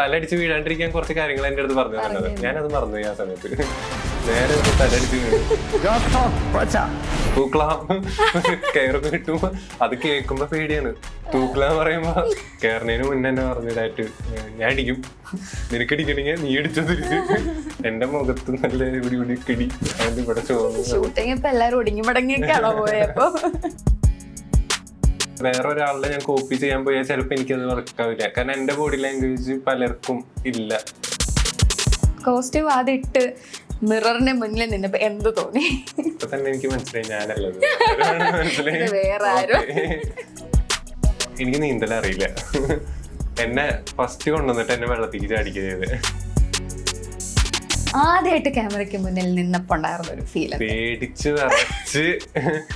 തലടിച്ച് വീഴാണ്ടിരിക്കാൻ കുറച്ച് കാര്യങ്ങൾ എന്റെ അടുത്ത് പറഞ്ഞു തന്നത്. ഞാനത് മറന്നുപോയി ആ സമയത്ത്. നേരെ തലടിച്ച് വീണു. തൂക്കളാം കയറൊക്കെ കിട്ടുമ്പോ അത് കേൾക്കുമ്പോ പേടിയാണ്. തൂക്കളാന്ന് പറയുമ്പോ കയറുന്നതിന് മുന്നേ എന്നെ പറഞ്ഞതായിട്ട് ഞാൻ അടിക്കും. നിനക്ക് അടിക്കണെങ്കിൽ നീ അടിച്ചോ തിരിച്ച്. എന്റെ മുഖത്ത് നല്ല ഇവിടെ ഇവിടെ കിടി. അതിന്റെ ഇവിടെ ചോദിച്ചു എല്ലാവരും ഇപ്പൊ എല്ലാരും ഒടുങ്ങി മടങ്ങിയൊക്കെയാണോ പോയപ്പോ വേറെ ഒരാളെ ഞാൻ കോപ്പി ചെയ്യാൻ പോയാൽ ചിലപ്പോൾ എനിക്കത് വർക്കാവില്ല കാരണം എന്റെ ബോഡി ലാംഗ്വേജ് പലർക്കും ഇല്ല. കോസ്റ്റ്യൂം അതിട്ട് മിററിന് മിററിന്റെ മുന്നിൽ നിന്നപ്പോ എന്ത് തോന്നി? ഇപ്പൊ തന്നെ എനിക്ക് മനസ്സിലായി ഞാനല്ലത്. മനസ്സിലായി? വേറെ ആരും. എനിക്ക് നീന്തൽ അറിയില്ല. എന്നെ ഫസ്റ്റ് കൊണ്ടുവന്നിട്ട് എന്നെ വെള്ളത്തിക്ക് ചാടിക്കുക ചെയ്ത് ആദ്യമായിട്ട് ക്യാമറയ്ക്ക് മുന്നിൽ നിന്നപ്പോ ഉണ്ടായിരുന്ന ഒരു ഫീൽ പേടിച്ച് നിറച്ച്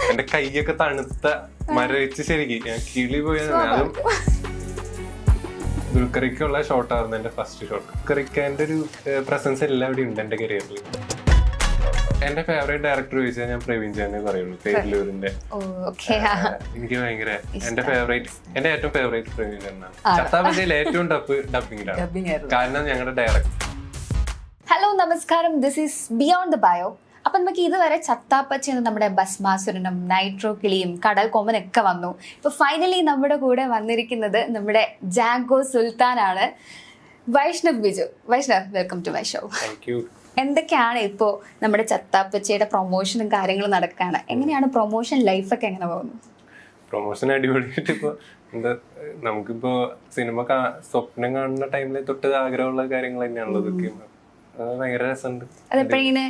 എന്റെ കൈയൊക്കെ തണുത്ത മരവിച്ച് ശരിക്കും. ഞാൻ കിളി പോയത് അതും ദുൽഖറിക്കുള്ള ഷോട്ടായിരുന്നു എന്റെ ഫസ്റ്റ് ഷോട്ട് ദുൽഖറിക്കാന്റെ ഒരു പ്രസൻസ് എല്ലാവിടെയും ഉണ്ട് എന്റെ കരിയറിൽ എന്റെ ഫേവറേറ്റ് ഡയറക്ടർ ചോദിച്ചാൽ ഞാൻ പ്രവീൺ ചേനെ പറയുള്ളൂ പേരിലൂരിന്റെ എനിക്ക് ഭയങ്കര എന്റെ ഫേവറേറ്റ് എന്റെ ഏറ്റവും ഫേവറേറ്റ് പ്രവീൺ ചേട്ടനാണ്. ചത്താപതിയിൽ ഏറ്റവും ടഫ് ഡബിങ്ങിലാണ് ഡബിങ് കാരണം ഞങ്ങളുടെ ഡയറക്ടർ ഹലോ നമസ്കാരം. This is beyond the bio അപ്പം നമുക്ക് ഇതുവരെ ചത്താപ്പച്ച എന്ന നമ്മുടെ ഭസ്മാസുരനും നൈട്രോ കിളിയും കടൽ കൊമ്പനൊക്കെ വന്നു. ഇപ്പോൾ ഫൈനലി നമ്മുടെ കൂടെ വന്നിരിക്കുന്നത് നമ്മുടെ Jago സുൽത്താനാണ്. Vaishnav Biju. Vaishnav welcome to my show എന്തൊക്കെയാണ് ഇപ്പോൾ നമ്മുടെ ചത്താപ്പച്ചയുടെ പ്രൊമോഷനും കാര്യങ്ങളും നടക്കുകയാണ് എങ്ങനെയാണ് പ്രൊമോഷൻ ലൈഫൊക്കെ എങ്ങനെ പോകുന്നത് പ്രൊമോഷൻ അടിപൊളിയായിട്ട് ഇപ്പോൾ എന്താ നമുക്കിപ്പോൾ സിനിമ കാ- സ്വപ്നം കാണുന്ന ടൈമിൽ തൊട്ട് ആഗ്രഹമുള്ള കാര്യങ്ങൾ തന്നെയാണല്ലോ ഇതൊക്കെ. ഭയങ്കര രസമുണ്ട്. അതെപ്പോഴിങ്ങനെ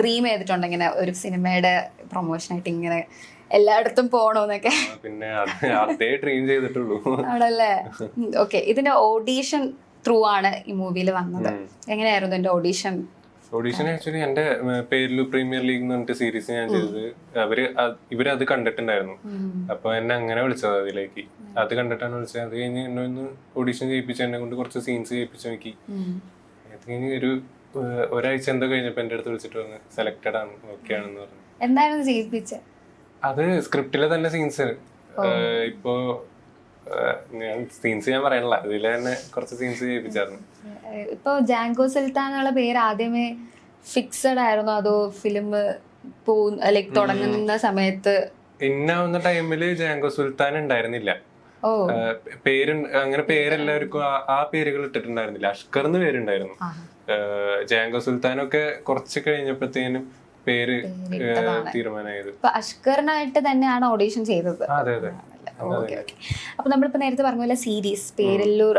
ഡ്രീം ചെയ്തിട്ടുണ്ട് ഇങ്ങനെ ഒരു സിനിമയുടെ പ്രൊമോഷൻ ആയിട്ട് ഇങ്ങനെ എല്ലായിടത്തും പോണോന്നൊക്കെ? പിന്നെ അത് ഡ്രീം ചെയ്തിട്ടുള്ളൂ. ആണല്ലേ? ഓക്കെ ഇതിന്റെ ഓഡീഷൻ ത്രൂ ആണ് ഈ മൂവിയിൽ വന്നത്. എങ്ങനെയായിരുന്നു എന്റെ ഓഡീഷൻ ഓഡീഷൻ ആക്ച്വലി എന്റെ പേരിൽ പേരിൽ പ്രീമിയർ ലീഗ് എന്ന് പറഞ്ഞിട്ട് സീരീസ് ഞാൻ ചെയ്തത്. അവർ ഇവർ അത് കണ്ടിട്ടുണ്ടായിരുന്നു. അപ്പൊ എന്നെ അങ്ങനെ വിളിച്ചത് അതിലേക്ക്. അത് കണ്ടിട്ടാണ് വിളിച്ചത്. അത് കഴിഞ്ഞ് എന്നെ ഒന്ന് ഓഡീഷൻ ചെയ്യിപ്പിച്ച് എന്നെ കൊണ്ട് കുറച്ച് സീൻസ് ചെയ്യിപ്പിച്ചു നോക്കി കഴിഞ്ഞ് ഒരു ഒരാഴ്ച എന്തോ കഴിഞ്ഞപ്പോ എന്റെ അടുത്ത് വിളിച്ചിട്ട് പറഞ്ഞു സെലക്ടഡ് ആണ് ഓക്കെ ആണെന്ന് പറഞ്ഞു. എന്തായിരുന്നു ചെയ്യിപ്പിച്ചത് അത് സ്ക്രിപ്റ്റിലെ തന്നെ സീൻസ് ഇപ്പോ ഞാൻ സീൻസ് ഞാൻ പറയണില്ല ഇതിലെ തന്നെ കുറച്ച് സീൻസ് ചെയ്യിപ്പിച്ചായിരുന്നു. ഇപ്പൊ ജാങ്കോ സുൽത്താൻ എന്നുള്ള പേര് ആദ്യമേ ഫിക്സഡ് ആയിരുന്നു. അതോ ഫിലിം പോ ലൈക്ക് തുടങ്ങുന്ന സമയത്ത് ഇന്നാവുന്ന ടൈമിൽ ജാങ്കോ സുൽത്താൻ ഉണ്ടായിരുന്നില്ല. പേര് അങ്ങനെ പേരെല്ലാവർക്കും ആ- പേരുകൾ ഇട്ടിട്ടുണ്ടായിരുന്നില്ല. അഷ്കർ എന്ന് പേരുണ്ടായിരുന്നു ജയങ്ക ജാങ്കോ സുൽത്താനൊക്കെ കുറച്ച് കഴിഞ്ഞപ്പോഴത്തേനും പേര് തീരുമാനമായത്. അഷ്കറിനായിട്ട് തന്നെയാണ് ഓഡീഷൻ ചെയ്തത്. അതെ അതെ. Okay okay. അപ്പൊ നമ്മളിപ്പോ നേരത്തെ പറഞ്ഞ പോലെ സീരീസ് പേരല്ലൂർ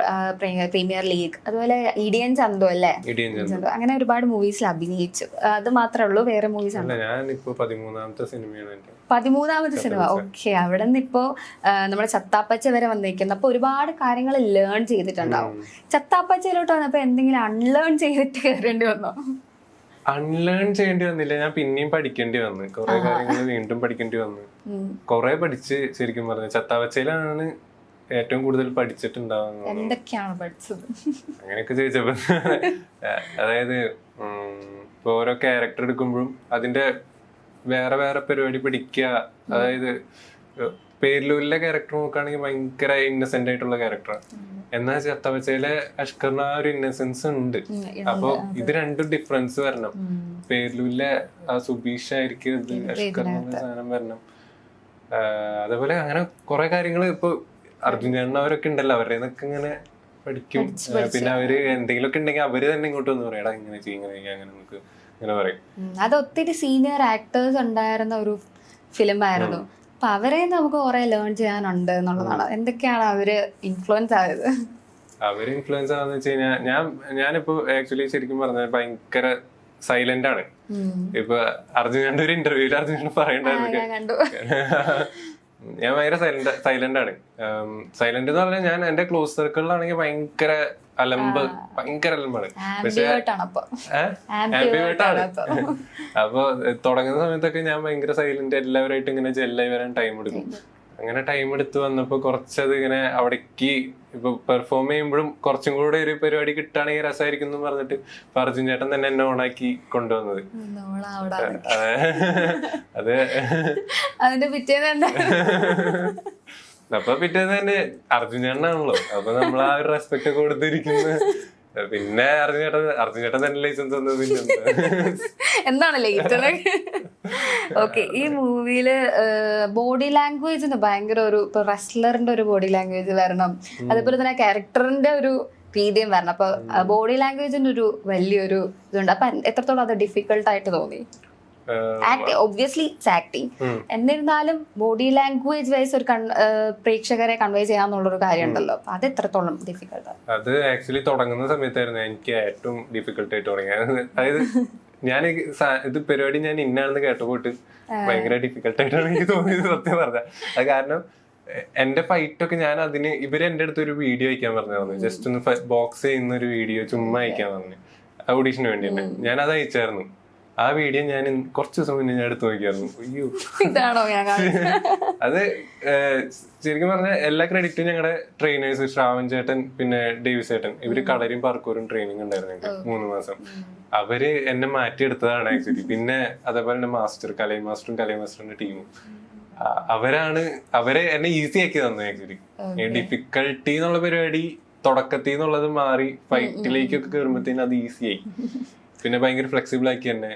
പ്രീമിയർ ലീഗ് അതുപോലെ ഇടിയൻ ചന്തു അല്ലേ? ചന്തു. അങ്ങനെ ഒരുപാട് മൂവീസിൽ അഭിനയിച്ചു. അത് മാത്രമേ ഉള്ളൂ വേറെ മൂവീസ് ആണ് ഞാനിപ്പോ പതിമൂന്നാമത്തെ സിനിമയാണ് എന്റെ പതിമൂന്നാമത്തെ സിനിമ. ഓക്കെ അവിടെ നിന്ന് ഇപ്പോ നമ്മുടെ ചത്താപ്പച്ച വരെ വന്നിരിക്കുന്നു അപ്പൊ ഒരുപാട് കാര്യങ്ങൾ ലേൺ ചെയ്തിട്ടുണ്ടാവും. ചത്താപ്പച്ചയിലോട്ട് വന്നപ്പോ എന്തെങ്കിലും അൺലേൺ ചെയ്തിട്ട് കയറേണ്ടി വന്നോ? അൺലേൺ ചെയ്യേണ്ടി വന്നില്ല. ഞാൻ പിന്നെയും പഠിക്കേണ്ടി വന്നു. കുറെ കാര്യങ്ങൾ വീണ്ടും പഠിക്കേണ്ടി വന്നു. കുറെ പഠിച്ച് ശരിക്കും പറഞ്ഞു ചത്താവച്ചയിലാണ് ഏറ്റവും കൂടുതൽ പഠിച്ചിട്ടുണ്ടാവുന്നത്. എന്തൊക്കെയാണ് പഠിച്ചത്? അങ്ങനെയൊക്കെ ചോദിച്ചപ്പോ അതായത് ഇപ്പൊ ഓരോ ക്യാരക്ടർ എടുക്കുമ്പോഴും അതിന്റെ വേറെ വേറെ പരിപാടി പിടിക്കുക. അതായത് പേരിലൂരിലെ ക്യാരക്ടർ നോക്കുകയാണെങ്കിൽ ഭയങ്കര ഇന്നസെന്റ് ആയിട്ടുള്ള ക്യാരക്ടറാണ് എന്നാൽ ചത്തവച്ചയിലെ അഷ്കറിന് ആ ഒരു ഇന്നസെൻസ് ഉണ്ട്. അപ്പൊ ഇത് രണ്ടും ഡിഫറൻസ് വരണം. പേരിലൂരിലെ ആ സുബീഷ് ആയിരിക്കും ഇത് എന്നുള്ള സാധനം വരണം. അതേപോലെ അങ്ങനെ കുറെ കാര്യങ്ങൾ ഇപ്പൊ അർജുൻ ചേട്ടൻ അവരൊക്കെ ഉണ്ടല്ലോ. അവരുടെ ഇങ്ങനെ പഠിക്കും. പിന്നെ അവർ എന്തെങ്കിലുമൊക്കെ ഉണ്ടെങ്കിൽ അവർ തന്നെ ഇങ്ങോട്ട് വന്ന് പറയടാ ഇങ്ങനെ ചെയ്യും ഇങ്ങനെ അങ്ങനെ നമുക്ക് ഇങ്ങനെ പറയും. അത് ഒത്തിരി സീനിയർ ആക്ടേഴ്സ് ഉണ്ടായിരുന്ന ഒരു ഫിലിം ആയിരുന്നു. അപ്പൊ അവരെ നമുക്ക് കുറെ ലേൺ ചെയ്യാനുണ്ട് എന്നുള്ളതാണ്. എന്തൊക്കെയാണ് അവർ ഇൻഫ്ലുവൻസ് ആയത്? അവർ ഇൻഫ്ലുവൻസ് ആണെന്ന് വെച്ച് കഴിഞ്ഞാൽ ഞാൻ ഞാനിപ്പോ ആക്ച്വലി ശരിക്കും പറഞ്ഞാൽ ഭയങ്കര സൈലന്റ് ആണ്. ഇപ്പൊ അർജുനന്റെ ഒരു ഇന്റർവ്യൂൽ അർജുനൻ പറയണ്ടായിരുന്നു. ഞാൻ ഭയങ്കര സൈലന്റ് സൈലന്റ് ആണ്. സൈലന്റ് എന്ന് പറഞ്ഞാൽ ഞാൻ എന്റെ ക്ലോസ് സർക്കിളിലാണെങ്കിൽ ഭയങ്കര അലമ്പ് ഭയങ്കര അലമ്പാണ്. പക്ഷേ അപ്പൊ. തുടങ്ങുന്ന സമയത്തൊക്കെ ഞാൻ ഭയങ്കര സൈലന്റ് എല്ലാവരായിട്ട് ഇങ്ങനെ ജെല്ലായി വരാൻ ടൈം എടുക്കും. അങ്ങനെ ടൈം എടുത്ത് വന്നപ്പോ കുറച്ചത് ഇങ്ങനെ അവിടേക്ക് ഇപ്പൊ പെർഫോം ചെയ്യുമ്പോഴും കുറച്ചും കൂടെ ഒരു പരിപാടി കിട്ടുകയാണെങ്കിൽ രസമായിരിക്കും എന്ന് പറഞ്ഞിട്ട് അർജുൻ ചേട്ടൻ തന്നെ എന്നെ ഓണാക്കി കൊണ്ടുവന്നത്. അത്. അതിന്റെ പിറ്റേന്ന് എന്താ അപ്പൊ പിറ്റേന്ന് തന്നെ അർജുൻ ചേട്ടനാണല്ലോ അപ്പൊ നമ്മൾ ആ ഒരു റെസ്പെക്ട് ഒക്കെ കൊടുത്തിരിക്കുന്നു. പിന്നെ അർജുൻ ചേട്ടൻ അർജുൻ ചേട്ടൻ തന്നെ ലൈസൻസ്? എന്താണ് ലേറ്റ് ഓക്കെ ഈ മൂവിയിൽ ബോഡി ലാംഗ്വേജിന് ഭയങ്കര ഒരു ഇപ്പൊ റെസ്ലറിന്റെ ഒരു ബോഡി ലാംഗ്വേജ് വരണം. അതുപോലെ തന്നെ ക്യാരക്ടറിന്റെ ഒരു രീതിയും വരണം. അപ്പൊ ബോഡി ലാംഗ്വേജിന്റെ ഒരു വലിയൊരു ഇതുണ്ട്. അപ്പൊ എത്രത്തോളം അത് ഡിഫിക്കൽട്ട് ആയിട്ട് തോന്നി? Obviously it's acting. എന്നിരുന്നാലും ബോഡി ലാംഗ്വേജ് വൈസ് ഒരു പ്രേക്ഷകരെ കൺവേ ചെയ്യാന്നുള്ളൊരു കാര്യം ഉണ്ടല്ലോ അപ്പൊ അത് എത്രത്തോളം ഡിഫിക്കൽട്ട് അത് ആക്ച്വലി തുടങ്ങുന്ന സമയത്തായിരുന്നു എനിക്ക് ഏറ്റവും ഡിഫിക്കൽട്ട് ആയിട്ട് തുടങ്ങിയത്. അതായത് ഞാൻ ഇത് പരിപാടി ഞാൻ ഇന്നാണെന്ന് കേട്ടപ്പോട്ട് ഭയങ്കര ഡിഫിക്കൽട്ട് ആയിട്ടാണ് എനിക്ക് തോന്നിയത് സത്യം പറഞ്ഞ. അത് കാരണം എന്റെ ഫൈറ്റ് ഒക്കെ ഞാൻ അതിന് ഇവർ എന്റെ അടുത്ത് ഒരു വീഡിയോ അയക്കാൻ പറഞ്ഞു ജസ്റ്റ് ഒന്ന് ബോക്സ് ചെയ്യുന്ന ഒരു വീഡിയോ ചുമ്മാ അയക്കാൻ പറഞ്ഞു. ഓഡീഷന് വേണ്ടി തന്നെ ഞാൻ അത് അയച്ചായിരുന്നു. ആ വീഡിയോ ഞാൻ കുറച്ച് ദിവസം മുന്നേ ഞാൻ എടുത്ത് നോക്കിയായിരുന്നു. അയ്യോ. ഇതാണോ ഞാൻ? അത് ശരിക്കും പറഞ്ഞാൽ എല്ലാ ക്രെഡിറ്റും ഞങ്ങളുടെ ട്രെയിനേഴ്സ് ശ്രാവൺ ചേട്ടൻ പിന്നെ ഡേവിസ് ചേട്ടൻ. ഇവർ കളരും പറക്കൂരും ട്രെയിനിങ് ഉണ്ടായിരുന്നു ഞങ്ങൾക്ക് മൂന്ന് മാസം. അവർ എന്നെ മാറ്റിയെടുത്തതാണ് ആക്ച്വലി പിന്നെ അതേപോലെ തന്നെ മാസ്റ്റർ കലൈ മാസ്റ്ററും കലൈ മാസ്റ്ററിന്റെ ടീമും അവരാണ് അവരെ എന്നെ ഈസി ആക്കി തന്നു ആക്ച്വലി ഡിഫിക്കൽട്ടി എന്നുള്ള പരിപാടി തുടക്കത്തിൽ നിന്നുള്ളത് മാറി ഫൈറ്റിലേക്കൊക്കെ കയറുമ്പോഴത്തേനും അത് ഈസിയായി ആയി. പിന്നെ ഭയങ്കര ഫ്ലെക്സിബിൾ ആക്കി തന്നെ.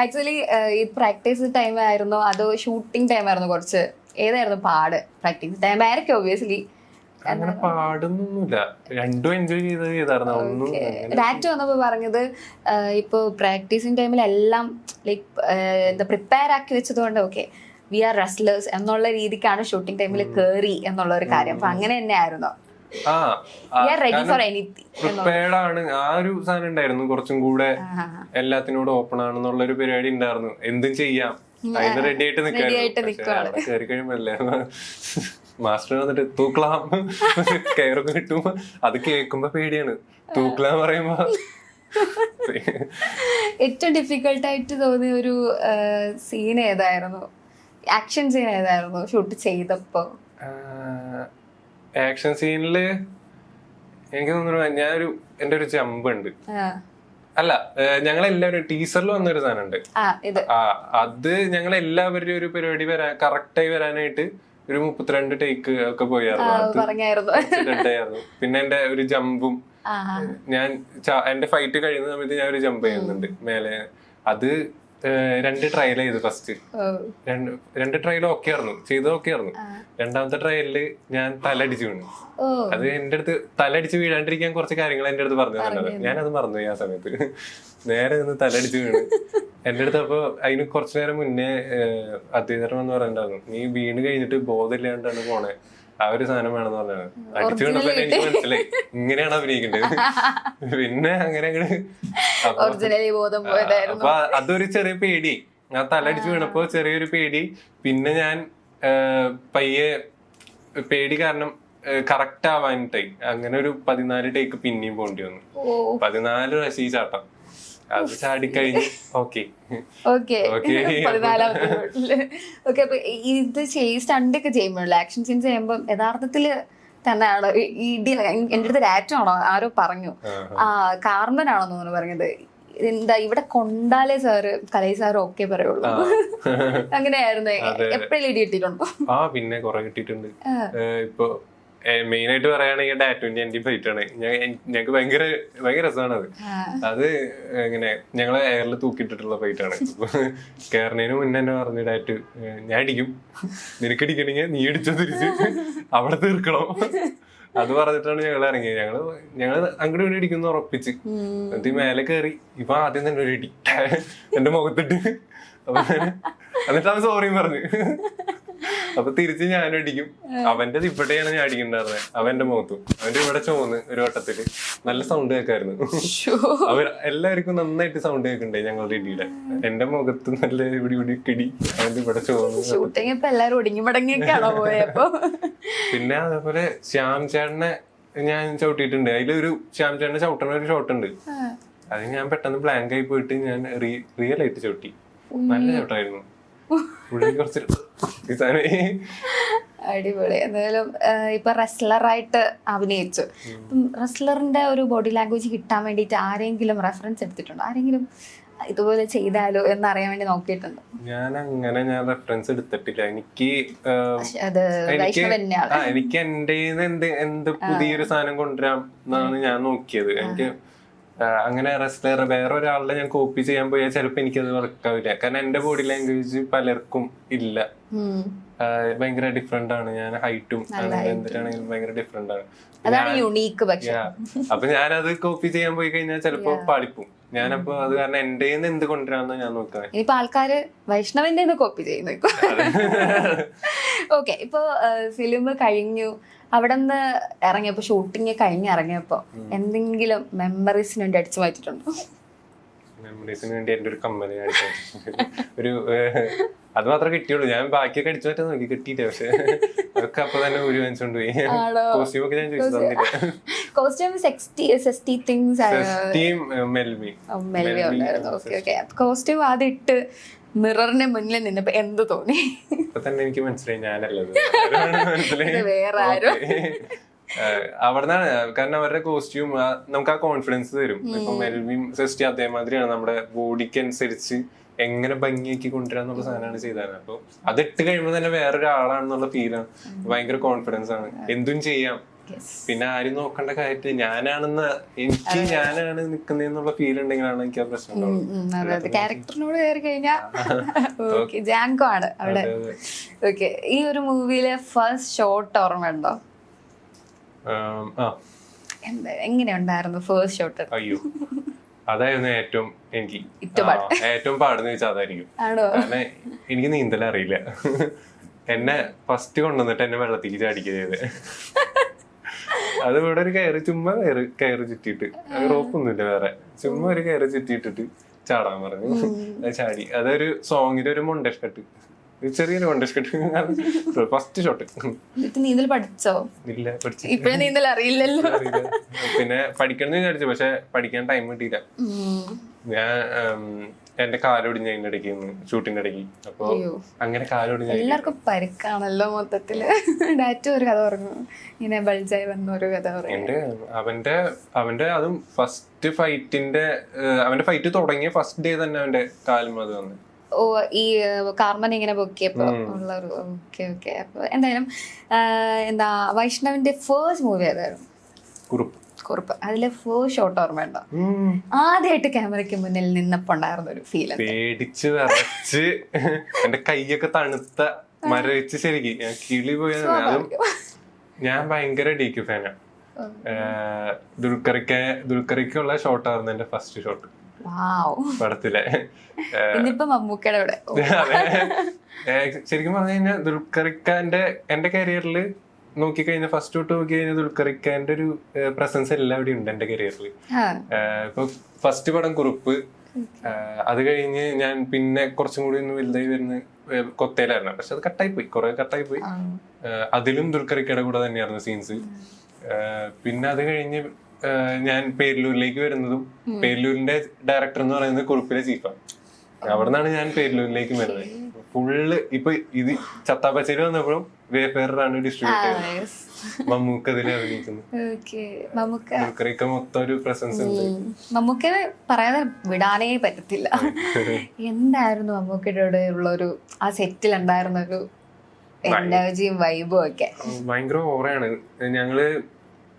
ആക്ച്വലി ഈ പ്രാക്ടീസ് ടൈം ആയിരുന്നു. അതോ ഷൂട്ടിംഗ് ടൈം ആയിരുന്നു കുറച്ച്. ഏതായിരുന്നു പാട്? പ്രാക്ടീസ് ടൈം ആയിരിക്കും ഒബ്വിയസ്ലി അങ്ങനെ പാടുന്നൊന്നുമില്ല രണ്ടും എൻജോയ് ചെയ്ത് ചെയ്തായിരുന്നു ഒന്നും ഡാറ്റ വന്നപ്പോ പറഞ്ഞത് ഇപ്പോ ഇപ്പൊ പ്രാക്ടീസിങ് ടൈമിൽ എല്ലാം ലൈക് എന്താ പ്രിപ്പയർ ആക്കി വെച്ചത് കൊണ്ട് ഓക്കെ വി ആർ റെസ്ലേഴ്സ് എന്നുള്ള രീതിക്കാണ് ഷൂട്ടിംഗ് ടൈമിൽ കേറി എന്നുള്ള ഒരു കാര്യം. അപ്പൊ അങ്ങനെ തന്നെ ആയിരുന്നു പ്രിപ്പയർഡ് ആണ്. ആ ഒരു സാധനം ഉണ്ടായിരുന്നു കുറച്ചും കൂടെ എല്ലാത്തിനോടും ഓപ്പൺ ആണെന്നുള്ള ഒരു പരിപാടി ഉണ്ടായിരുന്നു. എന്തും ചെയ്യാം. അതിന് റെഡി ആയിട്ട് ആയിട്ട് നിൽക്കാറ് കയറി മാസ്റ്റർ വന്നിട്ട് തൂക്കളാം കയറൊക്കെ കിട്ടുമ്പോ അത് കേൾക്കുമ്പോ പേടിയാണ്. തൂക്കളാ പറയുമ്പോ. ഏറ്റവും ഡിഫിക്കൽട്ട് ആയിട്ട് തോന്നിയ ഒരു സീൻ ഏതായിരുന്നു? ആക്ഷൻ സീൻ ഏതായിരുന്നു? ഷൂട്ട് ചെയ്തപ്പോ. ആക്ഷൻ സീനിൽ എനിക്ക് തോന്നുന്നു ഞാനൊരു എന്റെ ഒരു ജമ്പ് ഉണ്ട്. അല്ല ഞങ്ങളെല്ലാവരും ടീച്ചറിൽ വന്നൊരു സാധനം ഉണ്ട് ആ ഇത്. ആ അത് ഞങ്ങൾ എല്ലാവരും ഒരു പരിപാടി വരാൻ കറക്റ്റായി വരാനായിട്ട് ഒരു മുപ്പത്തിരണ്ട് ടേക്ക് ഒക്കെ പോയായിരുന്നു. പിന്നെ എന്റെ ഒരു ജമ്പും ഞാൻ എന്റെ ഫൈറ്റ് കഴിയുന്ന സമയത്ത് ഞാൻ ഒരു ജമ്പ് ചെയ്യുന്നുണ്ട്. മേലെ. അത് രണ്ട് ട്രയൽ ചെയ്തു ഫസ്റ്റ് രണ്ട് ട്രയൽ ഓക്കെ ആയിരുന്നു. ചെയ്തത് ഓക്കെ ആയിരുന്നു. രണ്ടാമത്തെ ട്രയലിൽ ഞാൻ തലടിച്ചു വീണു. അത് എന്റെ അടുത്ത് തലടിച്ച് വീഴാണ്ടിരിക്കാൻ കുറച്ച് കാര്യങ്ങൾ എന്റെ അടുത്ത് പറഞ്ഞു ഞാൻ അത് മറന്നു ആ സമയത്ത്. നേരെ നിന്ന് തലടിച്ച് വീണു. എന്റെ അടുത്ത് അപ്പൊ അതിന് കുറച്ചു നേരം മുന്നേ അധ്യയനം എന്ന് പറഞ്ഞിട്ടുണ്ടായിരുന്നു നീ വീണ് കഴിഞ്ഞിട്ട് ബോധമില്ലാണ്ടാണ് പോണേ. ആ ഒരു സാധനം വേണമെന്ന് പറഞ്ഞത് അടിച്ചു കണ്ടപ്പോ എനിക്ക് മനസ്സിലായി. ഇങ്ങനെയാണ് അഭിനയിക്കേണ്ടത്. പിന്നെ അങ്ങനെ അങ്ങോട്ട് അപ്പൊ അതൊരു ചെറിയ പേടി. ഞാൻ അടിച്ചു വീണപ്പോ ചെറിയൊരു പേടി. പിന്നെ ഞാൻ പയ്യെ പേടി കാരണം കറക്റ്റ് ആവാനായിട്ടായി അങ്ങനെ ഒരു പതിനാല് ടേക്ക് പിന്നെയും പോണ്ടി വന്നു. പതിനാല് പ്രാവശ്യം ഈ ചാട്ടം. അത് ചാടിക്കഴിഞ്ഞ്. Okay okay Okay. പതിനാലാമത്തെ ഓക്കെ അപ്പൊ ഇത് ചെയ് സ്റ്റണ്ട് ഒക്കെ ചെയ്യുമ്പോഴല്ലോ? ആക്ഷൻ സീൻസ് ചെയ്യുമ്പോൾ യഥാർത്ഥത്തിൽ തന്നെയാണ്. ഇടി എന്റെ അടുത്ത് രാറ്റാണോ ആരോ പറഞ്ഞു. ആ കാർമനാണോ തോന്നുന്നു പറഞ്ഞത്. എന്താ ഇവിടെ കൊണ്ടാലേ സാറ് കലൈ സാറ് ഓക്കെ പറയുള്ളൂ. അങ്ങനെയായിരുന്നു. എപ്പോഴും ഇടി കിട്ടിയിട്ടുണ്ടോ ആ പിന്നെ കൊറേ കിട്ടിയിട്ടുണ്ട്. ഇപ്പൊ മെയിൻ ആയിട്ട് പറയുകയാണെങ്കിൽ ഡാറ്റുവിന്റെ എന്റെ ഫൈറ്റ് ആണ് ഞങ്ങക്ക് ഭയങ്കര ഭയങ്കര രസമാണ് അത്. അത് ഇങ്ങനെ ഞങ്ങളെ എയറിൽ തൂക്കിയിട്ടിട്ടുള്ള ഫൈറ്റ് ആണ് കയറുന്നതിന് മുന്നേ എന്നെ പറഞ്ഞു ഡാറ്റ് ഞാൻ അടിക്കും നിനക്ക് അടിക്കണെങ്കിൽ നീ അടിച്ചോ തിരിച്ച്. അവിടെ തീർക്കണം. അത് പറഞ്ഞിട്ടാണ് ഞങ്ങൾ ഇറങ്ങിയത്. ഞങ്ങൾ ഞങ്ങൾ അങ്ങോട്ട് വേണ്ടി ഇടിക്കുന്നു ഉറപ്പിച്ച്. എന്നിട്ട് മേലെ കയറി ഇപ്പൊ ആദ്യം തന്നെ ഒരു ഇടി. എന്റെ മുഖത്തിട്ട്. അപ്പൊ എന്നിട്ട് അവൻ സോറിയും പറഞ്ഞു. അപ്പൊ തിരിച്ച് ഞാനും അടിക്കും. അവന്റെ ഇവിടെയാണ് ഞാൻ അടിക്കണ്ടായിരുന്നത് അവന്റെ മുഖത്തും. അവന്റെ ഇവിടെ ചോന്ന് ഒരു വട്ടത്തിൽ നല്ല സൗണ്ട് കേൾക്കായിരുന്നു. അവർ എല്ലാവർക്കും നന്നായിട്ട് സൗണ്ട് കേൾക്കണ്ടേ ഞങ്ങളുടെ ഇടിയുടെ? എന്റെ മുഖത്ത് നല്ല ഇവിടെ ഇവിടെ കിടി. അവന്റെ ഇവിടെ ചോന്ന് ഷൂട്ടിംഗ് ഇപ്പൊ എല്ലാരും ഒടുങ്ങി മടങ്ങിയൊക്കെയാണോ പോയപ്പോ പിന്നെ അതേപോലെ ശ്യാം ചേട്ടനെ ഞാൻ ചവിട്ടിയിട്ടുണ്ട്. അതിലൊരു ശ്യാം ചേട്ടനെ ചവിട്ടണ ഒരു ഷോട്ട് ഉണ്ട്. അത് ഞാൻ പെട്ടെന്ന് ബ്ലാങ്ക് ആയി പോയിട്ട് ഞാൻ റിയൽ ആയിട്ട് ചവിട്ടി. നല്ല ചവിട്ടായിരുന്നു. കുറച്ച് അടിപൊളി. എന്തായാലും ഇപ്പൊ റെസ്ലറായിട്ട് അഭിനയിച്ചു. അപ്പം റെസ്ലറിന്റെ ഒരു ബോഡി ലാംഗ്വേജ് കിട്ടാൻ വേണ്ടിയിട്ട് ആരെങ്കിലും റെഫറൻസ് എടുത്തിട്ടുണ്ടോ? ആരെങ്കിലും ഇതുപോലെ ചെയ്താലോ എന്ന് അറിയാൻ വേണ്ടി നോക്കിയിട്ടുണ്ട്. ഞാൻ അങ്ങനെ ഞാൻ റെഫറൻസ് എടുത്തിട്ടില്ല. എനിക്ക് എനിക്ക് എന്റെ എന്ത് എന്ത് പുതിയൊരു സാധനം കൊണ്ടുവരാം എന്നാണ് ഞാൻ നോക്കിയത്. എനിക്ക് അങ്ങനെ റെസ്ലർ വേറെ ഒരാളുടെ ഞാൻ കോപ്പി ചെയ്യാൻ പോയാൽ ചിലപ്പോ എനിക്കത് വർക്കാവില്ല കാരണം എന്റെ ബോഡി ലാംഗ്വേജ് പലർക്കും ഇല്ല. ഭയങ്കര ഡിഫറെന്റ് ആണ്. ഞാൻ ഹൈറ്റും എന്തിട്ടാണെങ്കിലും ഭയങ്കര ഡിഫറെന്റ് ആണ്. അതാണ് യുണീക്ക് പക്ഷേ. അപ്പൊ ഞാനത് കോപ്പി ചെയ്യാൻ പോയി കഴിഞ്ഞാൽ ചിലപ്പോ പാളിപ്പും ഞാനപ്പോ അത് കാരണം എന്റെ എന്ത് കൊണ്ടുവരാന്ന് ഞാൻ നോക്കാം ഇനിയിപ്പോ ആൾക്കാര് വൈഷ്ണവിന്റെ കോപ്പി ചെയ്യുന്നു ഓക്കെ ഇപ്പൊ ഫിലിം കഴിഞ്ഞു. അവിടെ നിന്ന് ഇറങ്ങിയപ്പോ ഷൂട്ടിങ് കഴിഞ്ഞ് ഇറങ്ങിയപ്പോ എന്തെങ്കിലും മെമ്മറീസിന് വേണ്ടി അടിച്ചു മാറ്റിട്ടുണ്ടോ മെമ്മറീസിന് വേണ്ടി എന്റെ ഒരു കമ്പനി ഒരു അത് മാത്രമേ കിട്ടിയുള്ളൂ. ഞാൻ ബാക്കിയൊക്കെ അടിച്ചു മാറ്റാൻ നോക്കി കിട്ടിയില്ല. പക്ഷെ അതൊക്കെ അപ്പൊ തന്നെ ഒരു വാങ്ങിച്ചോണ്ട് പോയി? കോസ്റ്റ്യൂം ഒക്കെ ഞാൻ ചോദിച്ചു തന്നില്ല. കോസ്റ്റ്യൂം സെസ്റ്റി തിങ്സ് മെൽവി മെൽവി ഉണ്ടായിരുന്നു. ഓക്കെ ഓക്കെ കോസ്റ്റ്യൂം ആദ്യം ഇട്ട് മിററിന്റെ മുന്നിൽ നിന്നപ്പോ എന്ത് തോന്നി? ഇപ്പൊ തന്നെ എനിക്ക് മനസ്സിലായി ഞാനല്ലത്. വേറെ ആരോ. അവിടുന്നാണ്. കാരണം അവരുടെ കോസ്റ്റ്യൂം നമുക്ക് ആ കോൺഫിഡൻസ് തരും. ഇപ്പൊ മെൽവിയും സെസ്റ്റി അതേമാതിരിയാണ്. നമ്മുടെ ബോഡിക്ക് അനുസരിച്ച് എങ്ങനെ ഭംഗിയാക്കി കൊണ്ടുവരാന്നുള്ള സാധനമാണ് ചെയ്തത്. അപ്പൊ അത് ഇട്ട് കഴിയുമ്പോൾ തന്നെ വേറൊരാളാണെന്നുള്ള ഫീലാണ് ഭയങ്കര കോൺഫിഡൻസ് ആണ്. എന്തും ചെയ്യാം. പിന്നെ ആരും നോക്കേണ്ട കാര്യത്തിൽ ഞാനാണെന്ന് എനിക്ക് ഞാനാണ് നിക്കുന്നതെന്നുള്ള ഫീൽ ഉണ്ടെങ്കിലാണ് എനിക്ക് ആ പ്രശ്നം ക്യാരക്ടറിനോട് കയറി കഴിഞ്ഞാ ഓക്കെ ജാങ്കോ ആണ് അവിടെ. ഓക്കെ ഈ ഒരു മൂവിയിലെ ഫസ്റ്റ് ഷോട്ട് ഓർമ്മയുണ്ടോ എങ്ങനെ ഉണ്ടായിരുന്നു ഫസ്റ്റ് ഷോട്ട് അയ്യോ. അതായിരുന്നു ഏറ്റവും എനിക്ക് ഏറ്റവും പാടുന്ന വെച്ചാൽ അതായിരിക്കും കാരണം എനിക്ക് നീന്തൽ അറിയില്ല. എന്നെ ഫസ്റ്റ് കൊണ്ടുവന്നിട്ട് എന്നെ വെള്ളത്തിലേക്ക് ചാടിക്കുക ചെയ്ത് അത് ഇവിടെ ഒരു കയറി ചുമ്മാ കയറി കയറ് ചുറ്റിയിട്ട്. റോപ്പൊന്നുമില്ല വേറെ. ചുമ്മാ ഒരു കയറി ചുറ്റിയിട്ടിട്ട് ചാടാൻ പറഞ്ഞു. ചാടി. അതൊരു സോങ്ങിന്റെ ഒരു മൊണ്ടേഷ് കട്ട് ഒരു ചെറിയൊരു മൊണ്ടേഷ് കട്ട്. ഫസ്റ്റ് ഷോട്ട് നീന്തൽ പഠിച്ചോ? ഇല്ല പഠിച്ചു ഇപ്പഴും നീന്തൽ അറിയില്ലല്ലോ. പിന്നെ പഠിക്കണം എന്ന് വിചാരിച്ചു പക്ഷെ പഠിക്കാൻ ടൈം കിട്ടിയില്ല. ഞാൻ എന്റെ കാലൊടിഞ്ഞ അതിന്റെ ഇടയ്ക്ക് ഷൂട്ടിന്റെ ഇടയ്ക്ക്. അപ്പൊ. അങ്ങനെ കാലൊടിഞ്ഞ എല്ലാവർക്കും പരിക്കാണല്ലോ മൊത്തത്തിൽ. ഡാറ്റു ഒരു കഥ പറഞ്ഞു. ഇങ്ങനെ ബൾജായി വന്ന ഒരു കഥ പറഞ്ഞു എന്റെ അവന്റെ അവന്റെ അതും ഫസ്റ്റ് ഫൈറ്റിന്റെ അവന്റെ ഫൈറ്റ് തുടങ്ങിയ ഫസ്റ്റ് ഡേ തന്നെ അവന്റെ കാലും അത് വന്നു. ഓ ഈ കാർമൻ ഇങ്ങനെ പൊക്കിയപ്പോ ഉള്ള ഒരു ഓക്കെ ഓക്കെ. അപ്പൊ എന്തായാലും എന്താ വൈഷ്ണവിന്റെ ഫേസ്റ്റ് മൂവി ഏതായിരുന്നു? കുറുപ്പ്. കുറിപ്പ്. അതിലെ ഫേസ്റ്റ് ഷോട്ട് ഓർമ്മയുണ്ടോ. ആദ്യമായിട്ട് ക്യാമറയ്ക്ക് മുന്നിൽ നിന്നപ്പോ ഉണ്ടായിരുന്ന ഒരു ഫീൽ പേടിച്ച് വിറച്ച്. എന്റെ കൈയൊക്കെ തണുത്ത മരവിച്ച് ശരിക്കും. ഞാൻ കിളി പോയത് ഞാൻ ഭയങ്കര ഡി ക്യു ഫാനാണ് ദുൽഖറിക്ക് ദുൽഖറിക്കുള്ള ഷോട്ടായിരുന്നു എന്റെ ഫസ്റ്റ് ഷോട്ട് പടത്തിലെ. ശരിക്കും പറഞ്ഞു കഴിഞ്ഞാൽ ദുൽഖറിക്കാന്റെ എന്റെ കരിയറിൽ നോക്കിക്കഴിഞ്ഞാൽ ഫസ്റ്റ് തൊട്ട് നോക്കി കഴിഞ്ഞാൽ ദുൽഖറിക്കാന്റെ ഒരു പ്രസൻസ് എല്ലാം ഇവിടെ ഉണ്ട് എന്റെ കരിയറിൽ ഇപ്പൊ ഫസ്റ്റ് പടം കുറുപ്പ്. അത് കഴിഞ്ഞ് ഞാൻ പിന്നെ കുറച്ചും കൂടി ഒന്ന് വലുതായി വരുന്ന കൊത്തയിലായിരുന്നു പക്ഷെ അത് കട്ടായി പോയി കുറെ കട്ടായി പോയി അതിലും ദുൽഖറിക്കയുടെ കൂടെ തന്നെയായിരുന്നു സീൻസ് പിന്നെ അത് കഴിഞ്ഞ് ഞാൻ പേരിലൂരിലേക്ക് വരുന്നതും പേരിലൂരിന്റെ ഡയറക്ടർ എന്ന് പറയുന്നത് കുറുപ്പിലെ ചീഫാണ് അവിടെ നിന്നാണ് ഞാൻ പേരിലൂരിലേക്ക് വരുന്നത്. ഫുള്ള് ഇപ്പൊ ഇത് ചത്താപ്പച്ചേരി വന്നപ്പോഴും വേഫെയറാണ് ഡിസ്ട്രിബ്യൂട്ട് ചെയ്തത് മമ്മൂക്ക അഭിനയിക്കുന്നത് മൊത്തം ഒരു പ്രസൻസ് ഉണ്ട്. മമ്മൂക്കനെ പറയാതെ വിടാനേ പറ്റത്തില്ല. എന്തായിരുന്നു മമ്മൂക്കയുടെ ഉള്ള ഒരു ആ സെറ്റിൽ ഉണ്ടായിരുന്ന ഒരു എനർജിയും വൈബും ഒക്കെ? ഭയങ്കര ഓറയാണ് ഞങ്ങൾ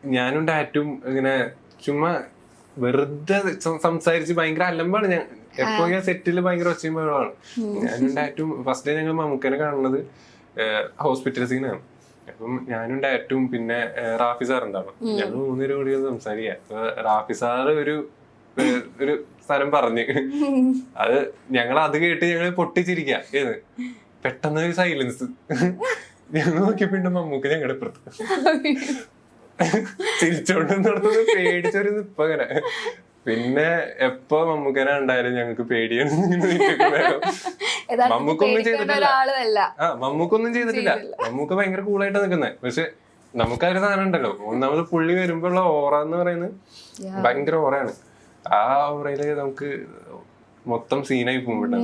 ഞാനും ഡാറ്റും ഇങ്ങനെ ചുമ്മാ വെറുതെ സംസാരിച്ച് ഭയങ്കര അലമ്പാണ് ഞാൻ. എപ്പോ ഞാൻ സെറ്റിൽ ഭയങ്കര ഒച്ചയും ബഹളമാണ് ഞാനും ഡാറ്റും ഫസ്റ്റ് ഡേ ഞങ്ങൾ മമ്മൂക്കനെ കാണുന്നത് ഹോസ്പിറ്റൽ സീനാണ് അപ്പം ഞാനും ഡാറ്റും പിന്നെ റാഫി സാർ ഉണ്ടാവും ഞങ്ങൾ മൂന്നുപേരും കൂടി സംസാരിക്കുക അപ്പൊ റാഫി സാറ് ഒരു ഒരു സ്ഥലം പറഞ്ഞു. അത് ഞങ്ങൾ അത് കേട്ട് ഞങ്ങൾ പൊട്ടിച്ചിരിക്കുക ഏത്? പെട്ടെന്ന് ഒരു സൈലൻസ് ഞങ്ങൾ നോക്കിയപ്പോ മമ്മൂക്ക് ഞങ്ങളുടെ ഇപ്പുറത്ത് തിരിച്ചോണ്ട് നടന്നത് പേടിച്ചൊരു ഇപ്പൊ അങ്ങനെ. പിന്നെ എപ്പോ മമ്മൂക്കനെ ഉണ്ടായാലും ഞങ്ങൾക്ക് പേടിയാണ്. യഥാർത്ഥത്തിൽ മമ്മൂക്കൊന്നും ചെയ്തിട്ടില്ല. ആ മമ്മൂക്കൊന്നും ചെയ്തിട്ടില്ല. മമ്മൂക്ക് ഭയങ്കര കൂളായിട്ട് നിൽക്കുന്നത് പക്ഷെ നമുക്കൊരു സാധനം ഉണ്ടല്ലോ ഒന്നാമത് പുള്ളി വരുമ്പോഴുള്ള ഓറ എന്ന് പറയുന്നത് ഭയങ്കര ഓറയാണ്. ആ ഓറയിൽ നമുക്ക് മൊത്തം സീനായി പോകും.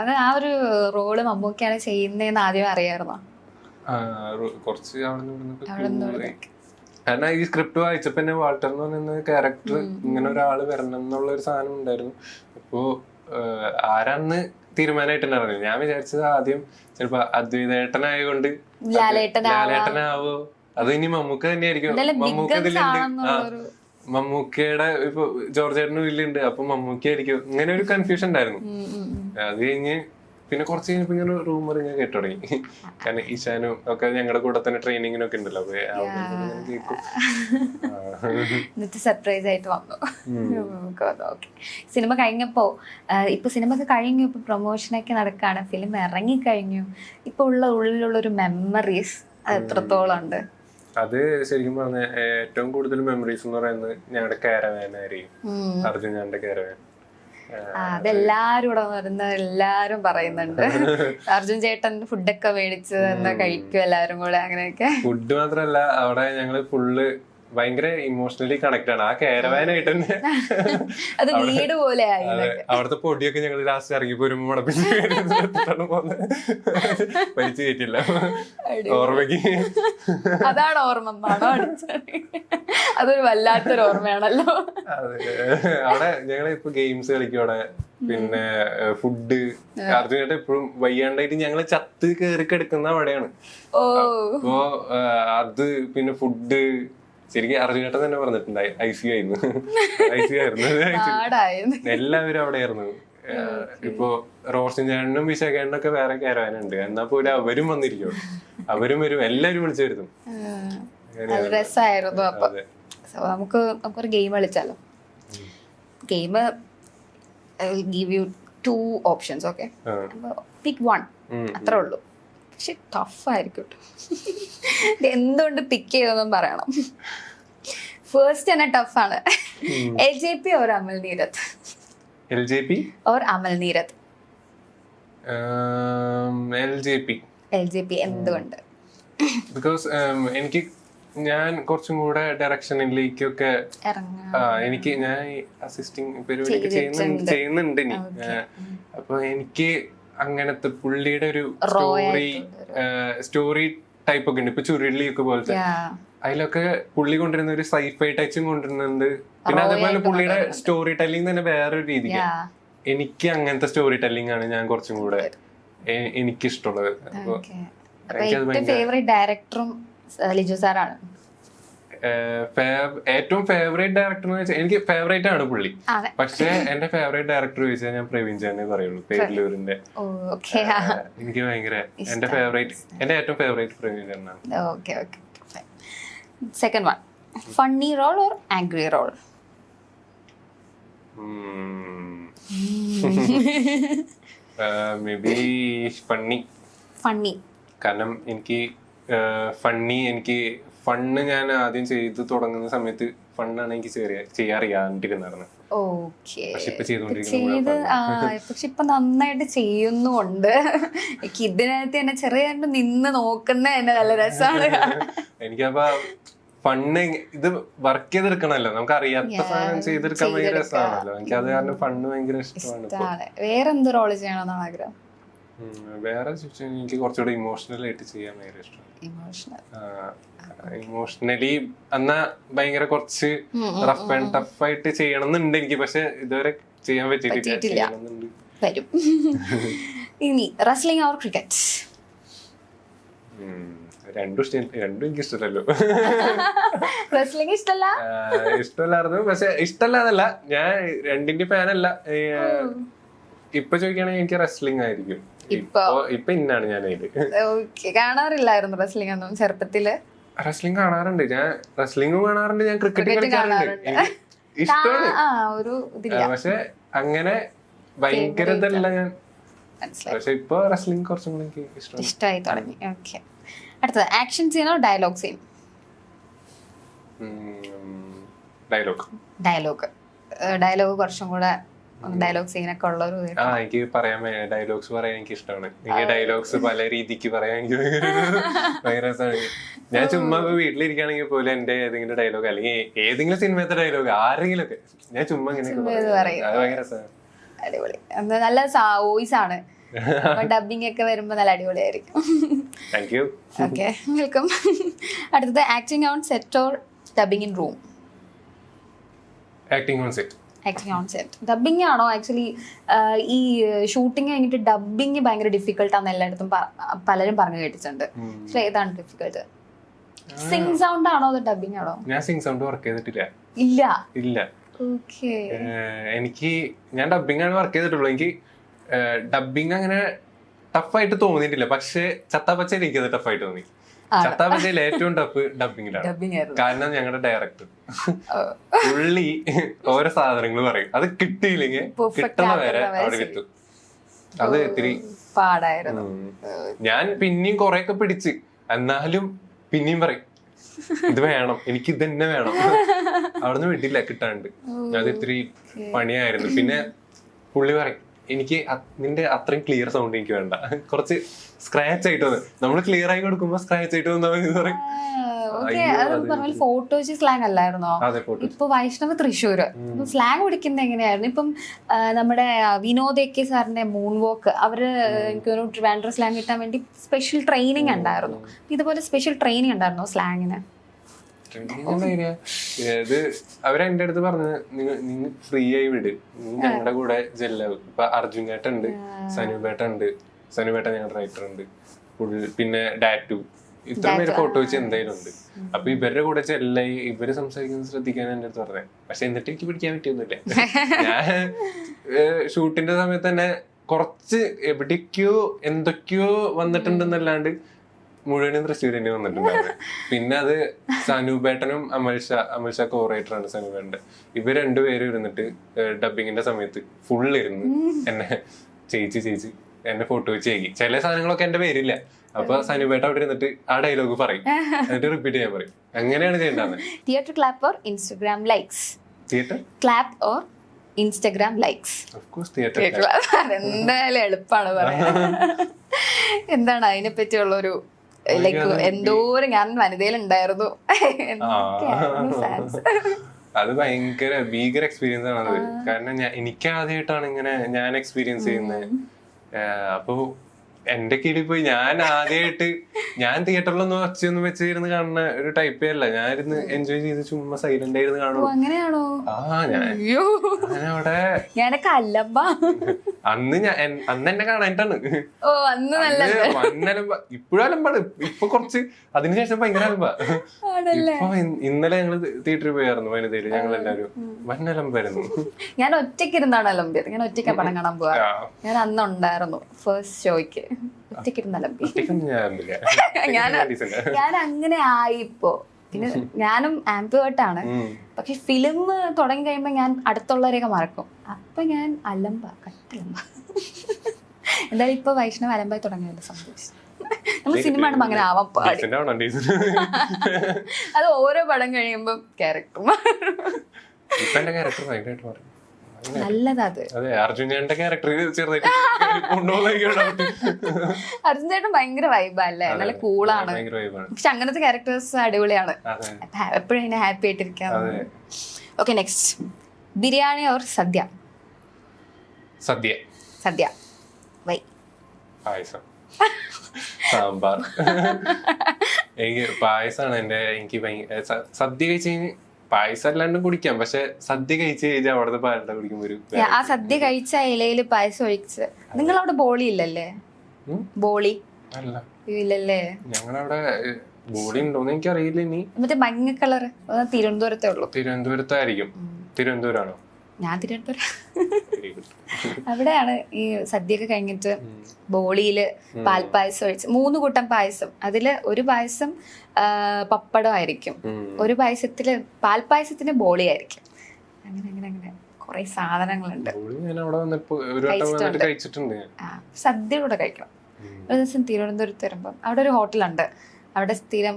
അത് ആ ഒരു റോൾ മമ്മൂക്കയാണ് ചെയ്യുന്നതെന്ന് ആദ്യം അറിയാമായിരുന്നോ കുറച്ച് അവിടെ നിന്ന് കാരണം ഈ സ്ക്രിപ്റ്റ് വായിച്ചപ്പോ തന്നെ വാൾട്ടർ എന്ന് പറയുന്ന ക്യാരക്ടർ ഇങ്ങനെ ഒരാൾ വരണം എന്നുള്ള ഒരു സാധനം ഉണ്ടായിരുന്നു. അപ്പോ ആരാന്ന് തീരുമാനമായിട്ടുണ്ടായിരുന്നു ഞാൻ വിചാരിച്ചത് ആദ്യം ചിലപ്പോ അദ്വൈതേട്ടനായതുകൊണ്ട് ലാലേട്ടനാവാം. അത് ഇനി മമ്മൂക്ക തന്നെയായിരിക്കും. മമ്മൂക്ക ഇതിലുണ്ട്. മമ്മൂക്കയുടെ ഇപ്പൊ ജോർജ് ചേട്ടനും ഇതിലുണ്ട്. അപ്പൊ മമ്മൂക്ക ആയിരിക്കും ഇങ്ങനെ ഒരു കൺഫ്യൂഷൻ ഉണ്ടായിരുന്നു. അത് കഴിഞ്ഞ് പിന്നെ കുറച്ച് കഴിഞ്ഞപ്പോ ഇങ്ങനെ റൂമർ ഞാൻ കേട്ടു തുടങ്ങി. കാരണം ഈശാനും ഒക്കെ ഞങ്ങളുടെ കൂടെ തന്നെ ട്രെയിനിങ്ങിനൊക്കെ ഉണ്ടല്ലോ സർപ്രൈസ് ആയിട്ട് വന്നു. സിനിമ കഴിഞ്ഞപ്പോ ഇപ്പൊ സിനിമ ഒക്കെ കഴിഞ്ഞു ഇപ്പൊ പ്രൊമോഷനൊക്കെ നടക്കാണ് ഫിലിം ഇറങ്ങി കഴിഞ്ഞു. ഇപ്പൊ ഉള്ള ഉള്ളിലുള്ള ഒരു മെമ്മറീസ് എത്രത്തോളം ഉണ്ട്? അത് ശരിക്കും പറഞ്ഞ ഏറ്റവും കൂടുതൽ മെമ്മറീസ് എന്ന് പറയുന്നത് ഞങ്ങളുടെ കാരവാനായിരിക്കും. അർജുൻ ഞാൻ കാരവാൻ അതെല്ലാരും ഇവിടെ വരുന്ന എല്ലാരും പറയുന്നുണ്ട്. അർജുൻ ചേട്ടൻ ഫുഡൊക്കെ മേടിച്ച് കഴിക്കും എല്ലാരും കൂടെ അങ്ങനെയൊക്കെ. ഫുഡ് മാത്രല്ല അവിടെ ഞങ്ങൾ ഫുള്ള് ഭയങ്കര ഇമോഷണലി കണക്ട് ആണ്. ആ കേരവാനായിട്ട് തന്നെ അത് വീട് പോലെ അവിടുത്തെ പൊടിയൊക്കെ ഞങ്ങൾ ലാസ്റ്റ് ഇറങ്ങി പോരുമ്പോ മടപ്പിച്ചിട്ടാണ് പോകുന്നത് വലിച്ചു കയറ്റില്ല ഓർമ്മക്ക് അതാണ് ഓർമ്മ. അതൊരു വല്ലാത്തൊരു ഓർമ്മയാണല്ലോ. അവിടെ ഞങ്ങൾ ഇപ്പൊ ഗെയിംസ് കളിക്കും അവിടെ. പിന്നെ ഫുഡ് അർജുനായിട്ട് എപ്പോഴും വയ്യാണ്ടായിട്ട് ഞങ്ങൾ ചത്ത് കയറി കിടക്കുന്ന അവിടെയാണ്. അപ്പോ അത് പിന്നെ ഫുഡ് ശരിക്കും അർജുനേട്ടൻ തന്നെ പറഞ്ഞിട്ടുണ്ടായി ഐ സി ആയിരുന്നു. ഐ സി ആയിരുന്നു എല്ലാവരും അവിടെ ആയിരുന്നു ഇപ്പോ റോഷൻ ചേട്ടനും വിശാഖേണ്ണനും ഒക്കെ വേറെ കയറാനുണ്ട് എന്നാ പോലും അവരും വന്നിരിക്കും. അവരും വരും എല്ലാരും വിളിച്ചു. അത് രസമായിരുന്നു അപ്പൊ. നമുക്ക് നമുക്കൊരു game കളിച്ചാലോ? Game give you two options okay? Pick pick one. അത്രേ ഉള്ളൂ. പക്ഷെ ടഫ് ആയിരിക്കും കേട്ടോ എന്തുകൊണ്ട് പിക്ക് ചെയ്തെന്നും പറയണം. ഫേസ്റ്റ് തന്നെ ടഫാണ് L J P or Amal Neerad L J P or Amal Neerad L J P L J P എന്തുകൊണ്ട്? ബിക്കോസ് എനിക്ക് ഞാൻ കുറച്ചും കൂടെ ഡയറക്ഷനിലേക്കൊക്കെ എനിക്ക് ഞാൻ അസിസ്റ്റിംഗ് പരിപാടിയൊക്കെ ചെയ്യുന്നുണ്ട് ചെയ്യുന്നുണ്ട് ഇനി. അപ്പൊ എനിക്ക് അങ്ങനത്തെ പുള്ളിയുടെ ഒരു സ്റ്റോറി സ്റ്റോറി ടൈപ്പ് ഒക്കെ ഉണ്ട്. ഇപ്പൊ ചുരുളിയൊക്കെ പോലത്തെ. അതിലൊക്കെ പുള്ളി കൊണ്ടുവരുന്ന ഒരു സൈഫൈ ടച്ചും കൊണ്ടുവരുന്നുണ്ട്. പിന്നെ അതേപോലെ പുള്ളിയുടെ സ്റ്റോറി ടെല്ലിംഗ് തന്നെ വേറൊരു രീതിക്ക്. എനിക്ക് അങ്ങനത്തെ സ്റ്റോറി ടെല്ലിംഗ് ആണ് ഞാൻ കുറച്ചും കൂടെ എനിക്കിഷ്ടമുള്ളത്. ഫേവറേറ്റ് ഡയറക്ടറും ലിജു സാറാണ്. ഏറ്റവും ഫേവറേറ്റ് ഡയറക്ടർ എന്ന് വെച്ചാൽ എനിക്ക് ഫേവറേറ്റ് ആണ് പുള്ളി. പക്ഷേ എന്റെ ഫേവറേറ്റ് ഡയറക്ടർ ചോദിച്ചാൽ ഞാൻ പ്രവീൺ ചേട്ടനെ പറയുള്ളൂ പേരിലൂരിന്റെ. എനിക്ക് ഭയങ്കര എന്റെ ഫേവറേറ്റ് എന്റെ ഏറ്റവും ഫേവറേറ്റ് പ്രവീൺ ചേട്ടനാണ്. Second one funny role or angry role maybe funny funny കാരണം എനിക്ക് ഫണ്ണി എനിക്ക് ഫണ്ണ് ഞാൻ ആദ്യം ചെയ്ത് തുടങ്ങുന്ന സമയത്ത് ഫണ്ണാണ് എനിക്ക് ചെയ്യാ- ചെയ്യാറിയാണ്ടിരുന്നത്. പക്ഷെ ഇപ്പൊ ചെയ്തുകൊണ്ടിരിക്കുന്ന ചെയ്ത് പക്ഷെ ഇപ്പൊ നന്നായിട്ട് ചെയ്യുന്നുണ്ട്. എനിക്ക് ഇതിനകത്ത് തന്നെ ചെറിയ നിന്ന് നോക്കുന്ന തന്നെ നല്ല രസമാണ് എനിക്കപ്പോ ഫണ്ട് ഇത് വർക്ക് ചെയ്തെടുക്കണല്ലോ. നമുക്ക് അറിയാത്ത സാധനം ചെയ്തെടുക്കാൻ ഭയങ്കര രസമാണല്ലോ എനിക്ക് അത് കാരണം ഫണ്ണ് ഭയങ്കര ഇഷ്ടമാണ് വേറെന്ത് റോൾ ചെയ്യണമെന്നാണ് ആഗ്രഹം? വേറെ എനിക്ക് കുറച്ചുകൂടി ഇമോഷണൽ ആയിട്ട് ചെയ്യാൻ ഭയങ്കര ഇഷ്ടമാണ്. ഇമോഷണലി എന്നാ ഭയങ്കര കുറച്ച് റഫ് ആൻഡ് ടഫ് ആയിട്ട് ചെയ്യണം എന്നുണ്ട് എനിക്ക്. പക്ഷെ ഇതുവരെ ചെയ്യാൻ പറ്റിയിട്ടില്ല. വരും. ഇനി റസ്ലിംഗ് ഓർ ക്രിക്കറ്റ് രണ്ടും എനിക്ക് ഇഷ്ടമല്ലല്ലോ. റസ്ലിംഗ് ഇഷ്ടമല്ലായിരുന്നു. പക്ഷെ ഇഷ്ടമല്ലാതല്ല ഞാൻ രണ്ടിന്റെ ഫാനല്ല ഇപ്പൊ ചോദിക്കുകയാണെങ്കിൽ എനിക്ക് റെസ്ലിംഗ് ആയിരിക്കും. ഇപ്പൊ? ഇന്നാണ് ഞാൻ കാണാറില്ലായിരുന്നു റെസ്ലിംഗ് ഒന്നും ചെറുപ്പത്തിൽ? റെസ്ലിംഗ് കാണാറുണ്ട്. ഞാൻ റെസ്ലിംഗ് കാണാറുണ്ട്. ഞാൻ ക്രിക്കറ്റ് കളിക്കാറുണ്ട്. ഇഷ്ടമാണ്. പക്ഷെ അങ്ങനെ ഭയങ്കര ഇതല്ല ഞാൻ. പക്ഷെ ഇപ്പൊ റെസ്ലിംഗ് കുറച്ചും കൂടി എനിക്ക് ഇഷ്ടമാണ്. ഇഷ്ടമായി തുടങ്ങി. ഓക്കെ. അടുത്തത്. Action സീനോ dialogue scene dialogue dialogue dialogue കുറച്ചും കൂടെ ഡയലോഗ് സീനൊക്കെ ഉള്ള ഒരു ആ എനിക്ക് പറയാൻ ഡയലോഗ്സ് പറയാൻ എനിക്ക് ഇഷ്ടമാണ് എനിക്ക് ഡയലോഗ്സ് പല രീതിക്ക് പറയാൻ എനിക്ക് ഭയങ്കര രസമാണ് ഞാൻ ചുമ്മാ ഇപ്പൊ വീട്ടിലിരിക്കുകയാണെങ്കിൽ പോലും എന്റെ ഏതെങ്കിലും ഡയലോഗ് അല്ലെങ്കിൽ ഏതെങ്കിലും സിനിമത്തെ ഡയലോഗ് ആരെങ്കിലും ഒക്കെ ഞാൻ ചുമ്മാ ഇങ്ങനെ അടിപൊളി. നല്ല വോയിസ് ആണ്. ഡബിങ് ഒക്കെ വരുമ്പോ നല്ല അടിപൊളിയായിരിക്കും. താങ്ക് യു ഓക്കെ വെൽക്കം അടുത്തത് acting on set or dubbing in room acting on set actually concept dubbing ആണോ? ആക്ച്വലി ഈ ഷൂട്ടിംഗ് കഴിഞ്ഞിട്ട് ഡബിങ് ഭയങ്കര ഡിഫിക്കൽട്ടാന്ന് എല്ലായിടത്തും പലരും പറഞ്ഞു കേട്ടിട്ടുണ്ട്. പക്ഷെ ഏതാണ് ഡിഫിക്കൽട്ട് സിംഗ് സൗണ്ട് ആണോ അതോ ഡബിങ് ആണോ? ഞാൻ സിംഗ് സൗണ്ട് വർക്ക് ചെയ്തിട്ടില്ല. ഇല്ല. ഇല്ല. എനിക്ക് ഞാൻ ഡബിങ് ആണ് വർക്ക് ചെയ്തിട്ടുള്ളൂ. എനിക്ക് ഡബിങ് അങ്ങനെ ടഫായിട്ട് തോന്നിയിട്ടില്ല. പക്ഷെ ചത്താപ്പച്ച എനിക്കത് ടഫായിട്ട് തോന്നി. ചത്താപ്പച്ചയിൽ ഏറ്റവും ടഫ് ഡബിങ്ങിലാണ് ഡബിങ് കാരണം ഞങ്ങളുടെ ഡയറക്ടർ ഉള്ളി ഓരോ സാധനങ്ങൾ പറയും. അത് കിട്ടിയില്ലെങ്കിൽ കിട്ടുന്ന വരെ അവിടെ. കിട്ടും. അത് ഇത്തിരി പാടായിരുന്നു. ഞാൻ പിന്നെയും കൊറേയൊക്കെ പിടിച്ച്. എന്നാലും പിന്നെയും പറയും ഇത് വേണം എനിക്ക് ഇത് തന്നെ വേണം. അവിടുന്ന് വിട്ടില്ല കിട്ടാണ്ട്. അത് ഇത്തിരി പണിയായിരുന്നു. പിന്നെ പുള്ളി പറയും എനിക്ക് നിന്റെ അത്രയും ക്ലിയർ സൗണ്ട് എനിക്ക് വേണ്ട. കുറച്ച് സ്ക്രാച്ച് ആയിട്ട് വന്ന്. നമ്മൾ ക്ലിയർ ആയി കൊടുക്കുമ്പോ സ്ക്രാച്ച് ആയിട്ട് പറയും. ഫോട്ടോജി സ്ലാങ് അല്ലായിരുന്നോ? ഇപ്പൊ വൈഷ്ണവ് തൃശ്ശൂര്. സ്ലാങ് പിടിക്കുന്നത് എങ്ങനെയായിരുന്നു? ഇപ്പം നമ്മുടെ വിനോദ് എ കെ സാറിന്റെ മൂൺ വോക്ക് അവർ എനിക്കൊരു ട്രിവാൻഡ്ര സ്ലാങ് കിട്ടാൻ വേണ്ടി സ്പെഷ്യൽ ട്രെയിനിങ് ഉണ്ടായിരുന്നു. ഇതുപോലെ സ്പെഷ്യൽ ട്രെയിനിങ് ഉണ്ടായിരുന്നോ സ്ലാങ്ങിന് ഇത് അവരെന്റെ അടുത്ത് പറഞ്ഞത് നിങ്ങൾ നിങ്ങൾ ഫ്രീ ആയി വിട്. ഞങ്ങളുടെ കൂടെ ജെല്ല. ഇപ്പൊ അർജുൻ ചേട്ടൻ ഉണ്ട് സനുപേട്ട ഉണ്ട് സനുപേട്ട ഞങ്ങളുടെ റൈറ്റർ ഉണ്ട് പിന്നെ ഡാറ്റു. ഇത്ര പേര് ഫോട്ടോ വെച്ച് എന്തായാലും ഉണ്ട്. അപ്പൊ ഇവരുടെ കൂടെ ചെല്ലായി ഇവർ സംസാരിക്കുന്നത് ശ്രദ്ധിക്കാൻ എന്റെ അടുത്ത് പറഞ്ഞേ. പക്ഷെ എന്നിട്ട് എനിക്ക് പിടിക്കാൻ പറ്റിയൊന്നുമില്ല. ഞാൻ ഷൂട്ടിന്റെ സമയത്ത് തന്നെ കുറച്ച് എവിടേക്കോ എന്തൊക്കെയോ വന്നിട്ടുണ്ടെന്നല്ലാണ്ട് മുഴുവനും തൃശ്ശൂർ തന്നെ വന്നിട്ടുണ്ടായിരുന്നു. പിന്നെ അത് സനൂപേട്ടനും അമൽഷ അമൽഷ കോറേറ്റർ ആണ് സനൂപേട്ടന്റെ ഇവർ രണ്ടുപേരും ഇരുന്നിട്ട് ഡബിങ്ങിന്റെ സമയത്ത് ഫുൾ ഇരുന്ന് എന്നെ ചേച്ചി ചേച്ചി എന്നെ ഫോട്ടോ വെച്ച് ചേക്കി ചില സാധനങ്ങളൊക്കെ എന്റെ പേരില്ല. അപ്പൊ സനുപേട്ട അവിടെ ഇരുന്നിട്ട് ആ ഡയലോഗ് പറയും. എന്നിട്ട് റിപ്പീറ്റ് ചെയ്യാൻ പറയും. അങ്ങനെയാണ് ചെയ്യേണ്ടത്. Theatre clap or Instagram likes theatre clap or Instagram likes എന്തായാലും എളുപ്പമാണ് പറയാൻ. എന്താണ് അതിനെ പറ്റിയുള്ള ഒരു ലൈക്ക് എന്തോരം ഞാൻ വനിതയിലുണ്ടായിരുന്നു. അത് ഭയങ്കര ഭീകര എക്സ്പീരിയൻസ് ആണ് അത് കാരണം ഞാൻ എനിക്ക് ആദ്യമായിട്ടാണ് ഇങ്ങനെ ഞാൻ എക്സ്പീരിയൻസ് ചെയ്യുന്നത്. അപ്പൊ എന്റെ കീഴിൽ പോയി ഞാൻ ആദ്യമായിട്ട് ഞാൻ തിയേറ്ററിലൊന്നും ഒച്ചയൊന്നും വെച്ചിരുന്ന് കാണുന്ന ഒരു ടൈപ്പ് അല്ല. ഞാനിരുന്ന് എൻജോയ് ചെയ്ത് ചുമ്മാ സൈലന്റ് ആയിരുന്നു കാണുന്നു കാണും അങ്ങനെയാണോ? ആ ഞാൻ അവിടെ ഞാനൊക്കെ അന്ന് ഞാൻ അന്ന് എന്നെ കാണാനായിട്ടാണ് ഓ അന്ന് നല്ല വന്നലമ്പ ഇപ്പോഴും അലമ്പാണ്. ഇപ്പൊ കുറച്ച് അതിനുശേഷം ഭയങ്കര അലമ്പ. ഇപ്പൊ ഇന്നലെ ഞങ്ങൾ തിയേറ്ററിൽ പോയായിരുന്നു വനിതയിൽ. ഞങ്ങൾ എല്ലാവരും വന്നലമ്പായിരുന്നു ഞാൻ ഒറ്റയ്ക്ക് ഇരുന്നാണ് അലമ്പിയത്. ഞാൻ ഒറ്റയ്ക്ക് പടം കാണാൻ പോവാ. ഞാൻ അന്നുണ്ടായിരുന്നു ഫസ്റ്റ് ഷോയ്ക്ക് ഞാൻ ഞാൻ അങ്ങനെ ആയി ഇപ്പോ പിന്നെ ഞാനും ആംബിവേർട്ടാണ്. പക്ഷെ ഫിലിം തുടങ്ങി കഴിയുമ്പോൾ ഞാൻ അടുത്തുള്ളവരെയൊക്കെ മറക്കും. അപ്പൊ ഞാൻ അലമ്പ കട്ടലമ്പ എന്തായാലും ഇപ്പൊ വൈഷ്ണവ് അലമ്പായി തുടങ്ങിയല്ലോ സന്തോഷം. നമ്മൾ സിനിമ അങ്ങനെ ആവാൻ പാടി. അത് ഓരോ പടം കഴിയുമ്പോ ക്യാരക്ടർ ഭയങ്കരമായിട്ട് നല്ലതാ അത് അതെ അർജുൻ ചേട്ടന്റെ ക്യാരക്ടർ ചെറുതായിട്ട് അർജുൻ ചേട്ടൻ ഭയങ്കര വൈബല്ലേ നല്ല കൂളാണ് പക്ഷെ അങ്ങനത്തെ ക്യാരക്ടേഴ്സ് അടിപൊളിയാണ്. എപ്പോഴും ഇങ്ങനെ happy ആയിട്ടിരിക്കാം okay next biryani or sadya? Sadya. Sadya. Why payasam. Sambar. എനിക്ക് പായസമാണ് എന്റെ എനിക്ക് സദ്യ കഴിച്ച് പായസം അല്ലാണ്ടും കുടിക്കാം. പക്ഷെ സദ്യ കഴിച്ച് കഴിഞ്ഞാൽ അവിടുത്തെ പാലട്ട കുടിക്കുമ്പോ ഒരു ആ സദ്യ കഴിച്ച ഇലയിൽ പായസം ഒഴിച്ച്. നിങ്ങൾ അവിടെ ബോളി ഇല്ലല്ലേ? ബോളി? അല്ല. ഇല്ലല്ലേ? ഞങ്ങളവിടെ ബോളി ഉണ്ടോന്ന് എനിക്കറിയില്ല ഇനി. മറ്റേ മഞ്ഞ കളർ തിരുവനന്തപുരത്തേ ഉള്ളൂ. തിരുവനന്തപുരത്തായിരിക്കും. തിരുവനന്തപുരമാണോ ഞാൻ തിരുവനന്തപുരം. അവിടെയാണ് ഈ സദ്യയൊക്കെ കഴിഞ്ഞിട്ട് ബോളിയിൽ പാൽപ്പായസം ഒഴിച്ച് മൂന്ന് കൂട്ടം പായസം. അതിൽ ഒരു പായസം പപ്പടം ആയിരിക്കും. ഒരു പായസത്തിൽ പാൽപ്പായസത്തിന് ബോളി ആയിരിക്കും. അങ്ങനെ അങ്ങനെ അങ്ങനെ. കുറെ സാധനങ്ങളുണ്ട്. സദ്യ കൂടെ കഴിക്കണം. ഒരു ദിവസം തിരുവനന്തപുരത്ത് വരുമ്പം അവിടെ ഒരു ഹോട്ടലുണ്ട്. അവിടെ സ്ഥിരം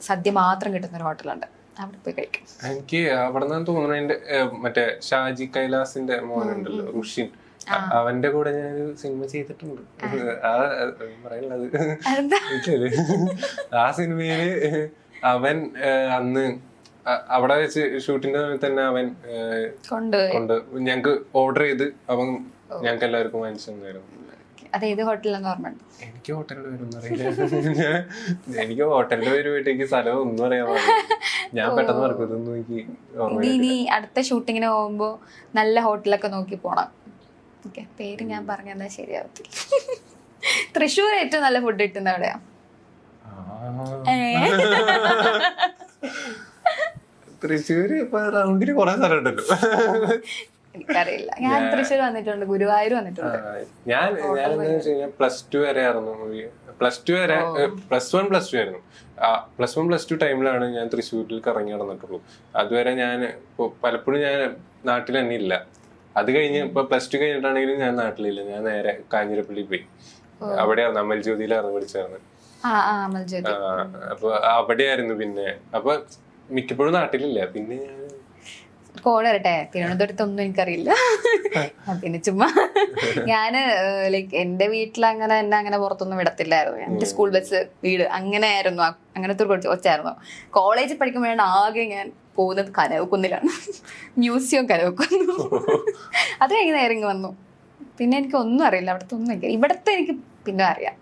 സദ്യ മാത്രം കിട്ടുന്ന ഒരു ഹോട്ടലുണ്ട്. അവിടെ പോയി കഴിക്കും. എനിക്ക് അവിടെ നിന്ന് തോന്നുന്നു മറ്റേ ഷാജി കൈലാസിന്റെ മോനുണ്ടല്ലോ റുഷിൻ അ- അവന്റെ കൂടെ ഞാനൊരു സിനിമ ചെയ്തിട്ടുണ്ട്. ആ. പറയുന്നത് ആ സിനിമയിൽ അവൻ അന്ന് അവിടെ വെച്ച് ഷൂട്ടിന്റെ സമയത്ത് തന്നെ അവൻ കൊണ്ട് ഞങ്ങക്ക് ഓർഡർ ചെയ്ത് അവൻ ഞങ്ങൾക്ക് എല്ലാവർക്കും വാങ്ങിച്ചു തന്നായിരുന്നു. അത് ഏത് ഹോട്ടലിലെന്ന് ഓർമ്മയുണ്ട്? എനിക്ക് പേരൊന്നും അറിയില്ല. എനിക്ക് പേര് പോയിട്ട് എനിക്ക് സ്ഥലം ഒന്നും അറിയാൻ ഞാൻ പെട്ടെന്ന് മറക്കും ഇതൊന്നും എനിക്ക് ഇനി ഓർമ്മയില്ല അടുത്ത ഷൂട്ടിങ്ങിന് പോകുമ്പോ നല്ല ഹോട്ടലൊക്കെ നോക്കി പോണം. ഓക്കെ പേര് ഞാൻ പറഞ്ഞാൽ ശരിയാവത്തില്ല. തൃശ്ശൂർ ഏറ്റവും നല്ല ഫുഡ് കിട്ടുന്ന എവിടെയാ? തൃശ്ശൂര് ഇപ്പൊ റൗണ്ടിന് കൊറേ സ്ഥലം ഉണ്ടല്ലോ. എനിക്കറിയില്ല. ഞാൻ തൃശ്ശൂർ വന്നിട്ടുണ്ട് ഗുരുവായൂർ വന്നിട്ടുണ്ട്. ഞാൻ ഞാൻ പ്ലസ് ടു വരെ ആയിരുന്നു പ്ലസ് ടു വരെ പ്ലസ് വൺ പ്ലസ് ടു ആയിരുന്നു. പ്ലസ് വൺ പ്ലസ് ടു ടൈമിലാണ് ഞാൻ തൃശ്ശൂരിൽ കറങ്ങി നടന്നിട്ടുള്ളൂ. അതുവരെ ഞാൻ ഇപ്പൊ പലപ്പോഴും ഞാൻ നാട്ടിൽ തന്നെ ഇല്ല. അത് കഴിഞ്ഞ് ഇപ്പൊ പ്ലസ് ടു കഴിഞ്ഞിട്ടാണെങ്കിലും ഞാൻ നാട്ടിലില്ല. ഞാൻ നേരെ കാഞ്ഞിരപ്പള്ളി പോയി. അവിടെയായിരുന്നു അമൽ ജ്യോതിയിലായിരുന്നു പഠിച്ചായിരുന്നു അപ്പൊ അവിടെയായിരുന്നു പിന്നെ. അപ്പൊ മിക്കപ്പോഴും നാട്ടിലില്ല. പിന്നെ ഞാൻ കോൾ വരട്ടെ തിരുവനന്തപുരത്ത് ഒന്നും എനിക്കറിയില്ല പിന്നെ ചുമ്മാ ഞാൻ ലൈക്ക് എന്റെ വീട്ടിൽ അങ്ങനെ എന്നെ അങ്ങനെ പുറത്തൊന്നും വിടത്തില്ലായിരുന്നു. എന്റെ സ്കൂൾ ബസ് വീട് അങ്ങനെ ആയിരുന്നു അങ്ങനത്തെ ഒരു കൊച്ചു കൊച്ചായിരുന്നു കോളേജിൽ പഠിക്കുമ്പോഴാണ് ആകെ ഞാൻ പോകുന്നത് കനവക്കുന്നിലാണ് മ്യൂസിയം കനവക്കുന്നു അത് കഴിഞ്ഞ് നേരെ വന്നു. പിന്നെ എനിക്ക് ഒന്നും അറിയില്ല. അവിടുത്തെ ഒന്നും എനിക്ക് ഇവിടത്തെ എനിക്ക് പിന്നെ അറിയാം.